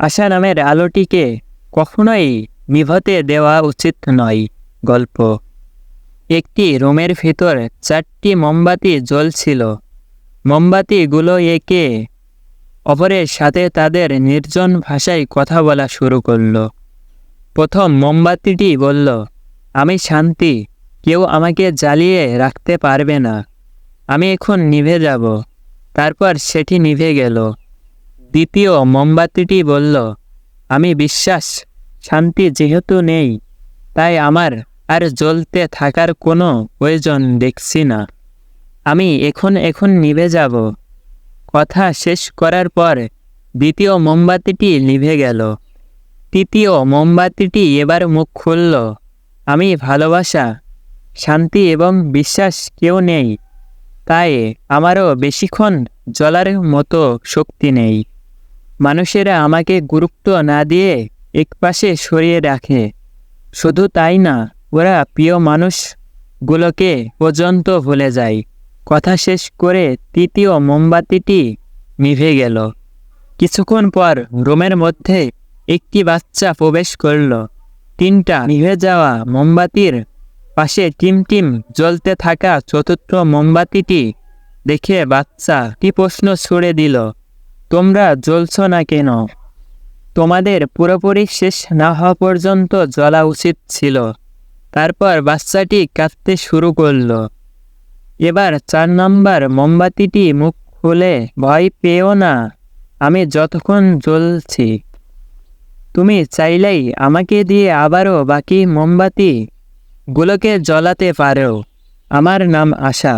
আশা নামের আলোটিকে কখনোই নিভতে দেওয়া উচিত নয়। গল্প। একটি রুমের ভিতর চারটি মোমবাতি জ্বলছিল। মোমবাতিগুলো একে অপরের সাথে তাদের নির্জন ভাষায় কথা বলা শুরু করল। প্রথম মোমবাতিটি বলল, আমি শান্তি, কেউ আমাকে জ্বালিয়ে রাখতে পারবে না। আমি এখন নিভে যাব। তারপর সেটি নিভে গেল। দ্বিতীয় মোমবাতিটি বলল, আমি বিশ্বাস, শান্তি যেহেতু নেই, তাই আমার আর জ্বলতে থাকার কোনো প্রয়োজন দেখছি না। আমি এখন এখন নিভে যাব। কথা শেষ করার পর দ্বিতীয় মোমবাতিটি নিভে গেল। তৃতীয় মোমবাতিটি এবার মুখ খুলল, আমি ভালোবাসা, শান্তি এবং বিশ্বাস কেউ নেই, তাই আমারও বেশিক্ষণ জ্বলার মতো শক্তি নেই। মানুষেরা আমাকে গুরুত্ব না দিয়ে একপাশে সরিয়ে রাখে। শুধু তাই না, ওরা প্রিয় মানুষগুলোকে পর্যন্ত ভুলে যায়। কথা শেষ করে তৃতীয় মোমবাতিটি নিভে গেল। কিছুক্ষণ পর রুমের মধ্যে একটি বাচ্চা প্রবেশ করল। তিনটা নিভে যাওয়া মোমবাতির পাশে টিম টিম জ্বলতে থাকা চতুর্থ মোমবাতিটি দেখে বাচ্চা কি প্রশ্ন ছুড়ে দিল তোমরা জ্বলছ না কেন? তোমাদের পুরোপুরি শেষ না হওয়া পর্যন্ত জ্বলা উচিত ছিল। তারপর বাচ্চাটি কাঁদতে শুরু করল। এবার চার নম্বর মোমবাতিটি মুখ খুলে ভয় পেও না, আমি যতক্ষণ জ্বলছি। তুমি চাইলেই আমাকে দিয়ে আবারও বাকি মোমবাতি গুলোকে জ্বলাতে পারো। আমার নাম আশা।